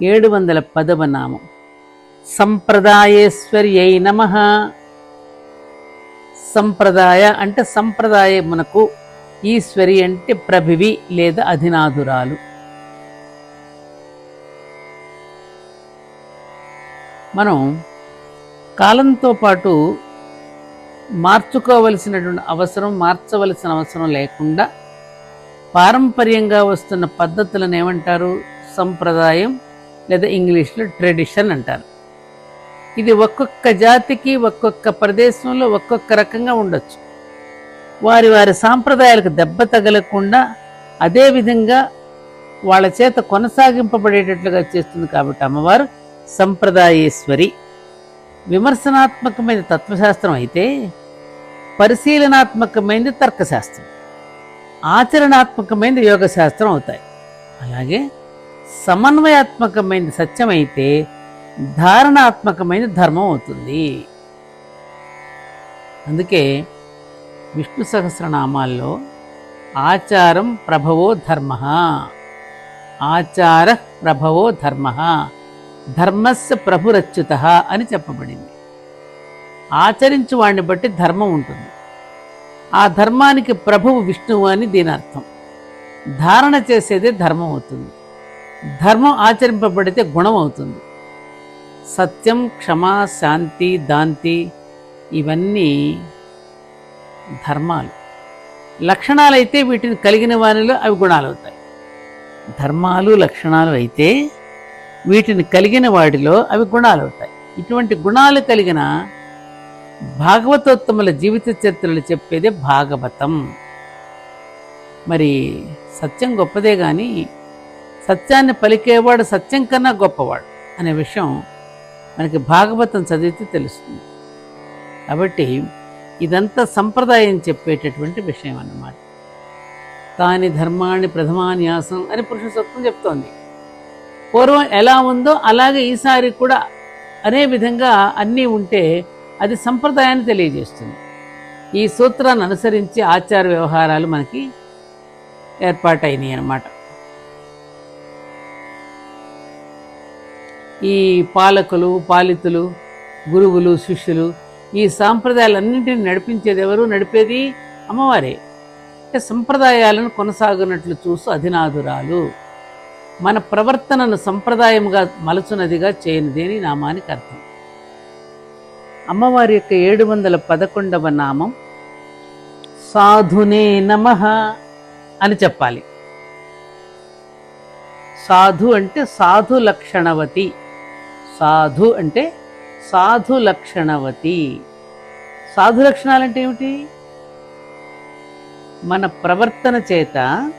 ఏడు వందల పదవ నామం. సంప్రదాయేశ్వర్యై నమ. సంప్రదాయ అంటే సంప్రదాయమునకు ఈశ్వరి అంటే ప్రభివి లేదా అధినాథురాలు మనం కాలంతో పాటు మార్చుకోవలసినటువంటి అవసరం మార్చవలసిన అవసరం లేకుండా పారంపర్యంగా వస్తున్న పద్ధతులను ఏమంటారు? సంప్రదాయం లేదా ఇంగ్లీష్లో ట్రెడిషన్ అంటారు. ఇది ఒక్కొక్క జాతికి ఒక్కొక్క ప్రదేశంలో ఒక్కొక్క రకంగా ఉండొచ్చు. వారి వారి సాంప్రదాయాలకు దెబ్బ తగలకుండా అదే విధంగా వాళ్ళ చేత కొనసాగింపబడేటట్లుగా చేస్తుంది కాబట్టి అమ్మవారు సంప్రదాయేశ్వరి. విమర్శనాత్మకమైన తత్వశాస్త్రం అయితే పరిశీలనాత్మకమైనది తర్కశాస్త్రం ఆచరణాత్మకమైనది యోగశాస్త్రం అవుతాయి. అలాగే సమన్వయాత్మకమైన సత్యమైతే ధారణాత్మకమైన ధర్మం అవుతుంది. అందుకే విష్ణు సహస్రనామాల్లో ఆచారం ప్రభవో ధర్మ. ఆచార ప్రభవో ధర్మ. ధర్మస్య ప్రభురచ్యుత అని చెప్పబడింది. ఆచరించు వాడిని బట్టి ధర్మం ఉంటుంది. ఆ ధర్మానికి ప్రభువు విష్ణువు అని దీని అర్థం ధారణ చేసేదే ధర్మం అవుతుంది. ధర్మం ఆచరింపబడితే గుణం అవుతుంది. సత్యం క్షమ శాంతి దాంతి ఇవన్నీ ధర్మాలు. లక్షణాలైతే వీటిని కలిగిన వారిలో అవి గుణాలు అవుతాయి ధర్మాలు లక్షణాలు అయితే వీటిని కలిగిన వాడిలో అవి గుణాలు అవుతాయి ఇటువంటి గుణాలు కలిగిన భాగవతోత్తముల జీవిత చరిత్రలు చెప్పేదే భాగవతం. మరి సత్యం గొప్పదే కానీ సత్యాన్ని పలికేవాడు సత్యం కన్నా గొప్పవాడు అనే విషయం మనకి భాగవతం చదివితే తెలుస్తుంది. కాబట్టి ఇదంతా సంప్రదాయం చెప్పేటటువంటి విషయం అన్నమాట. తాని ధర్మాన్ని ప్రథమాన్యాసం అని పురుష సత్వం చెప్తోంది. పూర్వం ఎలా ఉందో అలాగే ఈసారి కూడా అనే విధంగా అన్నీ ఉంటే అది సంప్రదాయాన్ని తెలియజేస్తుంది. ఈ సూత్రాన్ని అనుసరించి ఆచార వ్యవహారాలు మనకి ఏర్పాటైనాయి అన్నమాట ఈ పాలకులు పాలితులు గురువులు శిష్యులు ఈ సాంప్రదాయాలన్నింటినీ నడిపించేది ఎవరు? నడిపేది అమ్మవారే. అంటే సంప్రదాయాలను కొనసాగినట్లు చూసు అధినాదురాలు. మన ప్రవర్తనను సంప్రదాయంగా మలచునదిగా చేయనిది అని నామానికి అర్థం. అమ్మవారి యొక్క ఏడు వందల పదకొండవ నామం సాధునే నమ అని చెప్పాలి. సాధు అంటే సాధు లక్షణవతి. సాధు అంటే సాధు లక్షణవతి. సాధు లక్షణాలు అంటే ఏమిటి? మన ప్రవర్తన చేత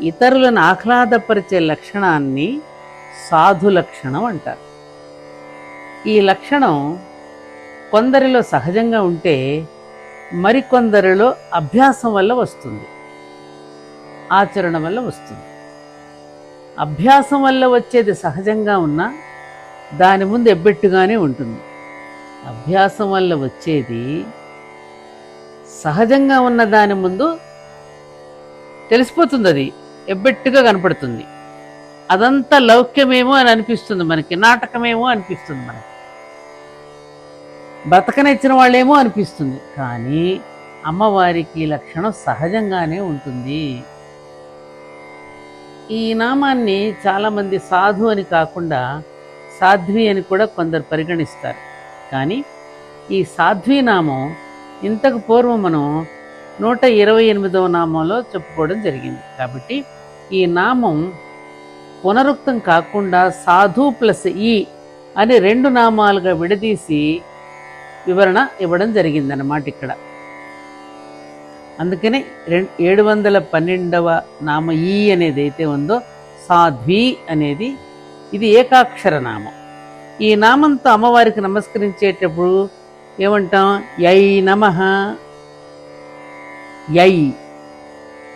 ఇతరులను ఆహ్లాదపరిచే లక్షణాన్ని సాధు లక్షణం అంటారు. ఈ లక్షణం కొందరిలో సహజంగా ఉంటే మరికొందరిలో అభ్యాసం వల్ల వస్తుంది. ఆచరణ వల్ల వస్తుంది. అభ్యాసం వల్ల వచ్చేది సహజంగా ఉన్నా దాని ముందు ఎబ్బెట్టుగానే ఉంటుంది. అభ్యాసం వల్ల వచ్చేది సహజంగా ఉన్న దాని ముందు తెలిసిపోతుంది అది. ఎబ్బెట్టుగా కనపడుతుంది. అదంతా లౌక్యమేమో అని అనిపిస్తుంది మనకి నాటకమేమో అనిపిస్తుంది మనకి. బ్రతకనిచ్చిన వాళ్ళేమో అనిపిస్తుంది. కానీ అమ్మవారికి లక్షణం సహజంగానే ఉంటుంది. ఈ నామాన్ని చాలామంది సాధు అని కాకుండా సాధ్వి అని కూడా కొందరు పరిగణిస్తారు. కానీ ఈ సాధ్వి నామం ఇంతకు పూర్వం మనం నూట ఇరవై ఎనిమిదవ నామంలో చెప్పుకోవడం జరిగింది. కాబట్టి ఈ నామం పునరుక్తం కాకుండా సాధు ప్లస్ ఈ అని రెండు నామాలుగా విడదీసి వివరణ ఇవ్వడం జరిగిందన్నమాట ఇక్కడ. అందుకని రెండు ఏడు వందల పన్నెండవ నామ ఈ అనేది అయితే ఉందో సాధ్వి అనేది ఇది ఏకాక్షర నామం ఈ నామంతో అమ్మవారికి నమస్కరించేటప్పుడు ఏమంటాం? యై నమ. యై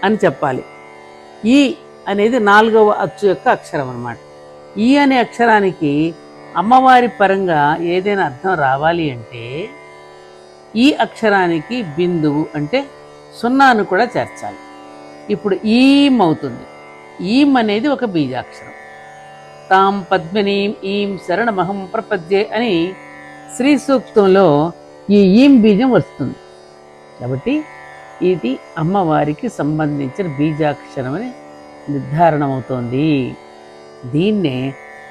అని చెప్పాలి. ఈ అనేది నాలుగవ అచ్చు యొక్క అక్షరం అన్నమాట. ఈ అనే అక్షరానికి అమ్మవారి పరంగా ఏదైనా అర్థం రావాలి అంటే ఈ అక్షరానికి బిందువు అంటే సున్నాను కూడా చేర్చాలి. ఇప్పుడు ఈం అవుతుంది. ఈం అనేది ఒక బీజాక్షరం. తాం పద్మినీం ఈం శరణమహం ప్రపద్యే అని శ్రీ సూక్తంలో ఈ ఈం బీజం వస్తుంది. కాబట్టి ఇది అమ్మవారికి సంబంధించిన బీజాక్షరం అని నిర్ధారణ అవుతోంది దీన్నే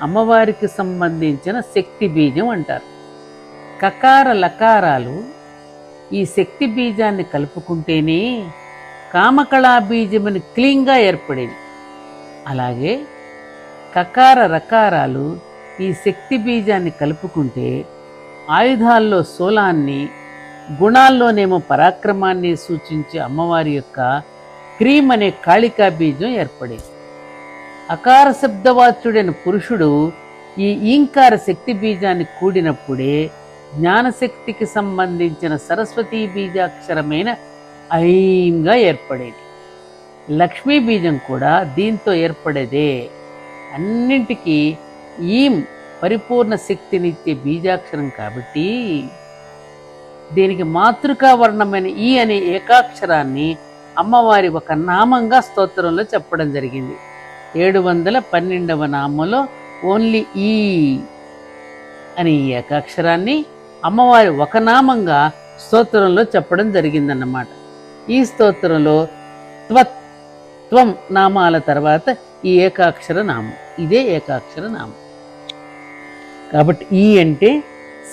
అమ్మవారికి సంబంధించిన శక్తి బీజం అంటారు. కకార లకారాలు ఈ శక్తి బీజాన్ని కలుపుకుంటేనే కామకళా బీజమని క్లీన్గా ఏర్పడేది అలాగే కకార రకారాలు ఈ శక్తి బీజాన్ని కలుపుకుంటే ఆయుధాల్లో శూలాన్ని గుణాల్లోనేమో పరాక్రమాన్ని సూచించే అమ్మవారి యొక్క క్రీమ్ అనే కాళికా బీజం ఏర్పడేది. అకార శబ్దవాచ్యుడైన పురుషుడు ఈ ఈంకార శక్తి బీజాన్ని కూడినప్పుడే జ్ఞానశక్తికి సంబంధించిన సరస్వతీ బీజాక్షరమైన ఐంగా ఏర్పడేది. లక్ష్మీ బీజం కూడా దీంతో ఏర్పడేదే. అన్నింటికీ ఈం పరిపూర్ణ శక్తినిచ్చే బీజాక్షరం కాబట్టి దీనికి మాతృకా వర్ణమైన ఈ అనే ఏకాక్షరాన్ని అమ్మవారి ఒక నామంగా స్తోత్రంలో చెప్పడం జరిగింది. ఏడు వందల పన్నెండవ నామంలో ఓన్లీ ఈ అనే ఈ ఏకాక్షరాన్ని అమ్మవారి ఒక నామంగా స్తోత్రంలో చెప్పడం జరిగిందన్నమాట. ఈ స్తోత్రంలో త్వత్ త్వం నామాల తర్వాత ఈ ఏకాక్షర నామం. ఇదే ఏకాక్షర నామం. కాబట్టి ఈ అంటే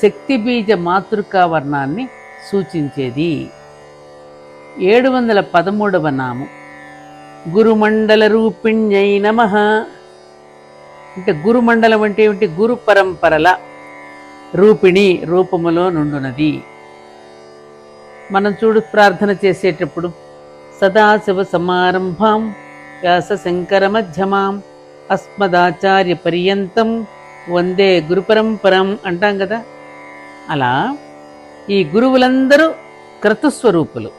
శక్తి బీజ మాతృకా వర్ణాన్ని సూచించేది. ఏడు వందల పదమూడవ నామం. గురుమండల రూపిణ్యై నమ. అంటే గురుమండలం అంటే ఏమిటి? గురు పరంపరల రూపిణి రూపములో నుండునది మనం చూడు ప్రార్థన చేసేటప్పుడు సదాశివ సమారంభం వ్యాస అస్మదాచార్య పర్యంతం వందే గురుపరంపరం అంటాం కదా. అలా ఈ గురువులందరూ క్రతుస్వరూపులు.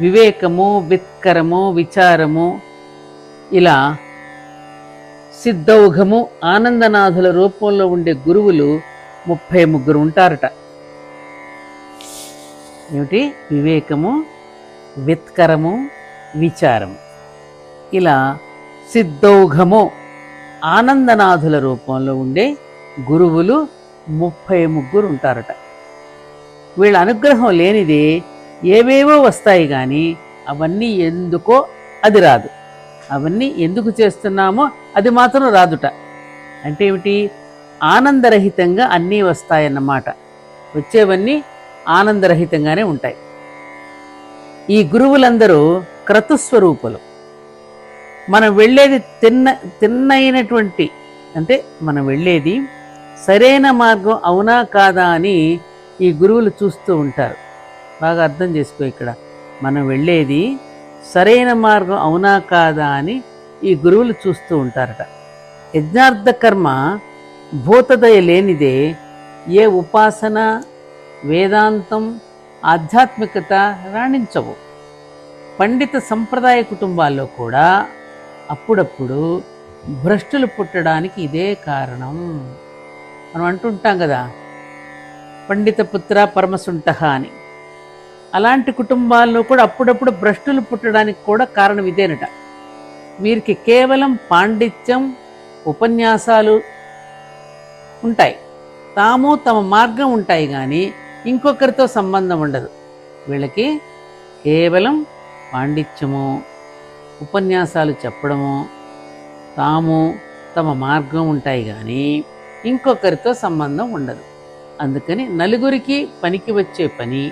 వివేకము విత్కరము విచారము ఇలా సిద్ధౌఘము ఆనందనాథుల రూపంలో ఉండే గురువులు ముప్పై ముగ్గురు ఉంటారట. ఏమిటి? వివేకము విత్కరము విచారము. ఇలా సిద్ధౌఘము ఆనందనాథుల రూపంలో ఉండే గురువులు ముప్పై ముగ్గురు ఉంటారట వీళ్ళ అనుగ్రహం లేనిదే ఏవేవో వస్తాయి కానీ అవన్నీ ఎందుకో అది రాదు. అవన్నీ ఎందుకు చేస్తున్నామో అది మాత్రం రాదుట. అంటే ఏమిటి? ఆనందరహితంగా అన్నీ వస్తాయన్నమాట. వచ్చేవన్నీ ఆనందరహితంగానే ఉంటాయి. ఈ గురువులందరూ క్రతుస్వరూపులు. మనం వెళ్ళేది తిన్న తిన్నైనటువంటి అంటే మనం వెళ్ళేది సరైన మార్గం అవునా కాదా అని ఈ గురువులు చూస్తూ ఉంటారు. బాగా అర్థం చేసుకో ఇక్కడ. మనం వెళ్ళేది సరైన మార్గం అవునా కాదా అని ఈ గురువులు చూస్తూ ఉంటారట. యజ్ఞార్థ కర్మ భూతదయ లేనిదే ఏ ఉపాసన వేదాంతం ఆధ్యాత్మికత రాణించవు. పండిత సంప్రదాయ కుటుంబాల్లో కూడా అప్పుడప్పుడు భ్రష్టులు పుట్టడానికి ఇదే కారణం. మనం అంటుంటాం కదా పండిత పుత్ర పరమసుంట అని. అలాంటి కుటుంబాల్లో కూడా అప్పుడప్పుడు భ్రష్టులు పుట్టడానికి కూడా కారణం ఇదేనట. వీరికి కేవలం పాండిత్యం ఉపన్యాసాలు ఉంటాయి. తాము తమ మార్గం ఉంటాయి కానీ ఇంకొకరితో సంబంధం ఉండదు. వీళ్ళకి కేవలం పాండిత్యము. ఉపన్యాసాలు చెప్పడము తాము తమ మార్గం ఉంటాయి కానీ ఇంకొకరితో సంబంధం ఉండదు. అందుకని నలుగురికి పనికి వచ్చే పని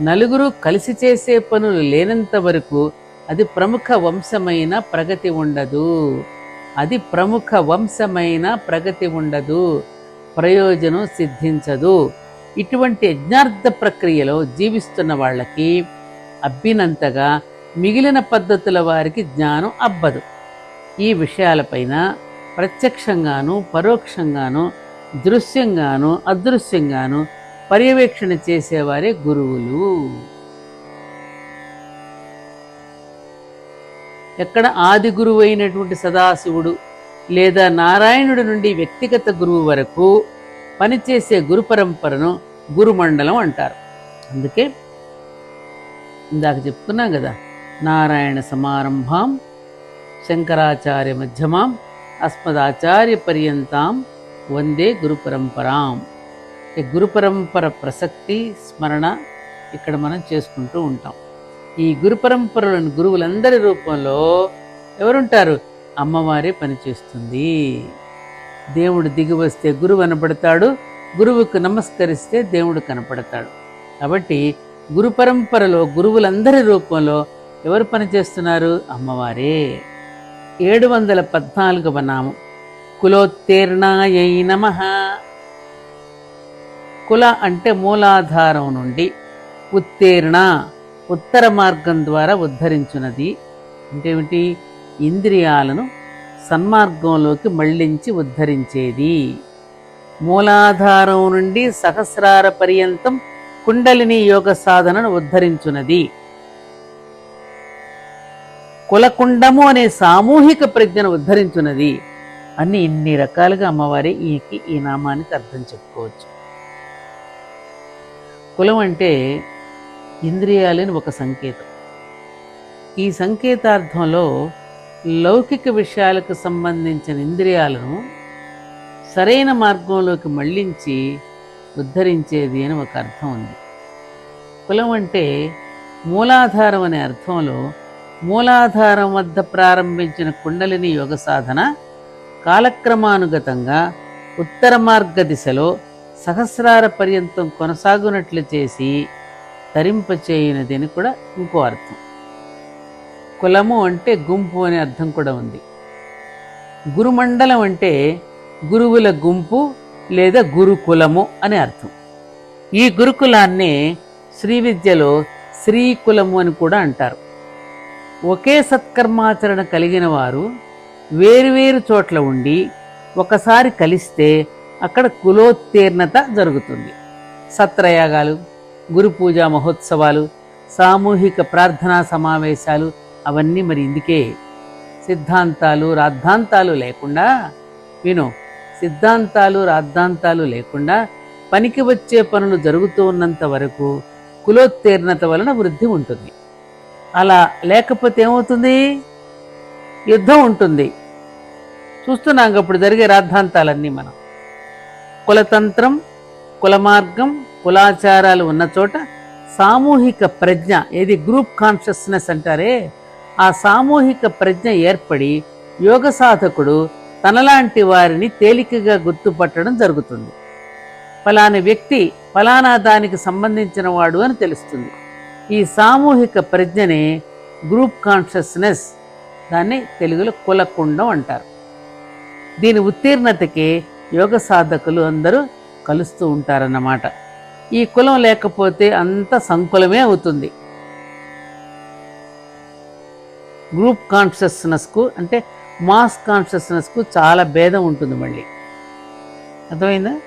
నలుగురు కలిసి చేసే పనులు లేనంత వరకు అది ప్రముఖ వంశమైన ప్రగతి ఉండదు. అది ప్రముఖ వంశమైన ప్రగతి ఉండదు. ప్రయోజనం సిద్ధించదు. ఇటువంటి యజ్ఞార్థ ప్రక్రియలో జీవిస్తున్న వాళ్ళకి అబ్బినంతగా మిగిలిన పద్ధతుల వారికి జ్ఞానం అబ్బదు. ఈ విషయాలపైన ప్రత్యక్షంగాను పరోక్షంగాను దృశ్యంగాను అదృశ్యంగాను పర్యవేక్షణ చేసేవారే గురువులు. ఎక్కడ ఆది గురువు అయినటువంటి సదాశివుడు లేదా నారాయణుడి నుండి వ్యక్తిగత గురువు వరకు పనిచేసే గురు పరంపరను గురుమండలం అంటారు. అందుకే ఇందాక చెప్తున్నాం కదా నారాయణ సమారంభాం శంకరాచార్య మధ్యమాం అస్మదాచార్య పర్యంతం వందే గురు పరంపరాం ఈ గురు పరంపర ప్రసక్తి స్మరణ ఇక్కడ మనం చేసుకుంటూ ఉంటాం. ఈ గురు పరంపరలోని గురువులందరి రూపంలో ఎవరుంటారు? అమ్మవారే పనిచేస్తుంది. దేవుడు దిగి వస్తే గురువు కనపడతాడు గురువుకు నమస్కరిస్తే దేవుడు కనపడతాడు. కాబట్టి గురు పరంపరలో గురువులందరి రూపంలో ఎవరు పనిచేస్తున్నారు అమ్మవారే. ఏడు వందల పద్నాలుగవ నామం. కులోత్తీర్ణాయై నమ. కుల అంటే మూలాధారం నుండి ఉత్తీర్ణ ఉత్తర మార్గం ద్వారా ఉద్ధరించున్నది అంటే ఏమిటి ఇంద్రియాలను సన్మార్గంలోకి మళ్ళించి ఉద్ధరించేది. మూలాధారం నుండి సహస్రార పర్యంతం కుండలిని యోగ సాధనను ఉద్ధరించున్నది కులకుండము అనే సామూహిక ప్రజ్ఞను ఉద్ధరించున్నది. అని ఇన్ని రకాలుగా అమ్మవారి ఈకి ఈ నామానికి అర్థం చెప్పుకోవచ్చు. కులం అంటే ఇంద్రియాలని ఒక సంకేతం. ఈ సంకేతార్థంలో లౌకిక విషయాలకు సంబంధించిన ఇంద్రియాలను సరైన మార్గంలోకి మళ్ళించి ఉద్ధరించేది అని ఒక అర్థం ఉంది. కులం అంటే మూలాధారం అనే అర్థంలో మూలాధారం వద్ద ప్రారంభించిన కుండలిని యోగ సాధన కాలక్రమానుగతంగా ఉత్తర మార్గ దిశలో సహస్రార పర్యంతం కొనసాగునట్లు చేసి తరింపచేయనిది అని కూడా ఇంకో అర్థం. కులము అంటే గుంపు అనే అర్థం కూడా ఉంది. గురుమండలం అంటే గురువుల గుంపు లేదా గురుకులము అనే అర్థం. ఈ గురుకులాన్నే శ్రీ విద్యలో శ్రీకులము అని కూడా అంటారు. ఒకే సత్కర్మాచరణ కలిగిన వారు వేరువేరు చోట్ల ఉండి ఒకసారి కలిస్తే అక్కడ కులోత్తీర్ణత జరుగుతుంది. సత్రయాగాలు గురు పూజా మహోత్సవాలు సామూహిక ప్రార్థనా సమావేశాలు అవన్నీ మరి ఇందుకే. సిద్ధాంతాలు రాద్ధాంతాలు లేకుండా విను సిద్ధాంతాలు రాద్ధాంతాలు లేకుండా పనికి వచ్చే పనులు జరుగుతూ ఉన్నంత వరకు కులోత్తీర్ణత వలన వృద్ధి ఉంటుంది. అలా లేకపోతే ఏమవుతుంది? యుద్ధం ఉంటుంది. చూస్తున్నాం ఇప్పుడు జరిగే రాద్ధాంతాలన్నీ మనం. కులతంత్రం కులమార్గం కులాచారాలు ఉన్న చోట సామూహిక ప్రజ్ఞ ఏది గ్రూప్ కాన్షియస్నెస్ అంటారే ఆ సామూహిక ప్రజ్ఞ ఏర్పడి యోగ సాధకుడు తనలాంటి వారిని తేలికగా గుర్తుపట్టడం జరుగుతుంది. ఫలాని వ్యక్తి ఫలానా దానికి సంబంధించిన వాడు అని తెలుస్తుంది. ఈ సామూహిక ప్రజ్ఞనే గ్రూప్ కాన్షియస్నెస్ దాన్ని తెలుగులో కులకుండం అంటారు. దీని ఉత్తీర్ణతకి యోగ సాధకులు అందరూ కలుస్తూ ఉంటారన్నమాట. ఈ కులం లేకపోతే అంత సంకులమే అవుతుంది. గ్రూప్ కాన్షియస్నెస్కు అంటే మాస్ కాన్షియస్నెస్కు చాలా భేదం ఉంటుంది మళ్ళీ. అర్థమైందా?